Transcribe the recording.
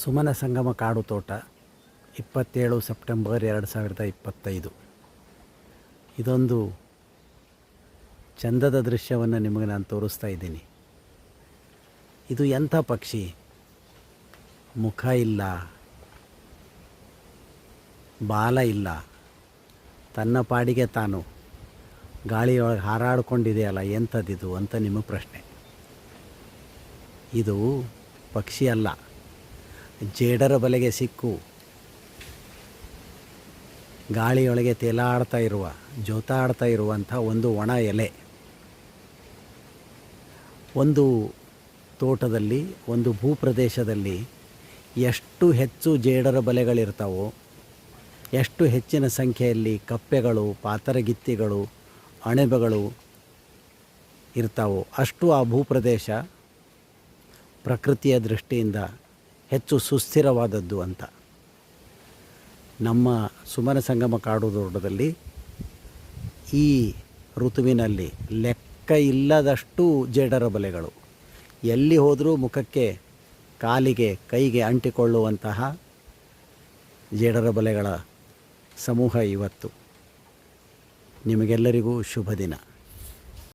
ಸುಮನ ಸಂಗಮ ಕಾಡು ತೋಟ, ಇಪ್ಪತ್ತೇಳು ಸೆಪ್ಟೆಂಬರ್ ಎರಡು ಸಾವಿರದ ಇಪ್ಪತ್ತೈದು. ಇದೊಂದು ಚಂದದ ದೃಶ್ಯವನ್ನು ನಿಮಗೆ ನಾನು ತೋರಿಸ್ತಾ ಇದ್ದೀನಿ. ಇದು ಎಂಥ ಪಕ್ಷಿ? ಮುಖ ಇಲ್ಲ, ಬಾಲ ಇಲ್ಲ, ತನ್ನ ಪಾಡಿಗೆ ತಾನು ಗಾಳಿಯೊಳಗೆ ಹಾರಾಡ್ಕೊಂಡಿದೆಯಲ್ಲ ಎಂಥದ್ದಿದು ಅಂತ ನಿಮ್ಮ ಪ್ರಶ್ನೆ. ಇದು ಪಕ್ಷಿ ಅಲ್ಲ. ಜೇಡರ ಬಲೆಗೆ ಸಿಕ್ಕು. ಗಾಳಿಯೊಳಗೆ ತೇಲಾಡ್ತಾ ಇರುವ, ಜೋತಾಡ್ತಾ ಇರುವಂಥ ಒಂದು ಒಣ ಎಲೆ. ಒಂದು ತೋಟದಲ್ಲಿ, ಒಂದು ಭೂಪ್ರದೇಶದಲ್ಲಿ ಎಷ್ಟು ಹೆಚ್ಚು ಜೇಡರ ಬಲೆಗಳಿರ್ತಾವೋ, ಎಷ್ಟು ಹೆಚ್ಚಿನ ಸಂಖ್ಯೆಯಲ್ಲಿ ಕಪ್ಪೆಗಳು, ಪಾತರಗಿತ್ತಿಗಳು, ಅಣೆಬೆಗಳು ಇರ್ತಾವೋ, ಅಷ್ಟು ಆ ಭೂಪ್ರದೇಶ ಪ್ರಕೃತಿಯ ದೃಷ್ಟಿಯಿಂದ ಹೆಚ್ಚು ಸುಸ್ಥಿರವಾದದ್ದು ಅಂತ. ನಮ್ಮ ಸುಮನ ಸಂಗಮ ಕಾಡು ದೊಡ್ಡದಲ್ಲಿ ಈ ಋತುವಿನಲ್ಲಿ ಲೆಕ್ಕ ಇಲ್ಲದಷ್ಟು ಜೇಡರ ಬಲೆಗಳು. ಎಲ್ಲಿ ಹೋದರೂ ಮುಖಕ್ಕೆ, ಕಾಲಿಗೆ, ಕೈಗೆ ಅಂಟಿಕೊಳ್ಳುವಂತಹ ಜೇಡರ ಬಲೆಗಳ ಸಮೂಹ ಇವತ್ತು. ನಿಮಗೆಲ್ಲರಿಗೂ ಶುಭ ದಿನ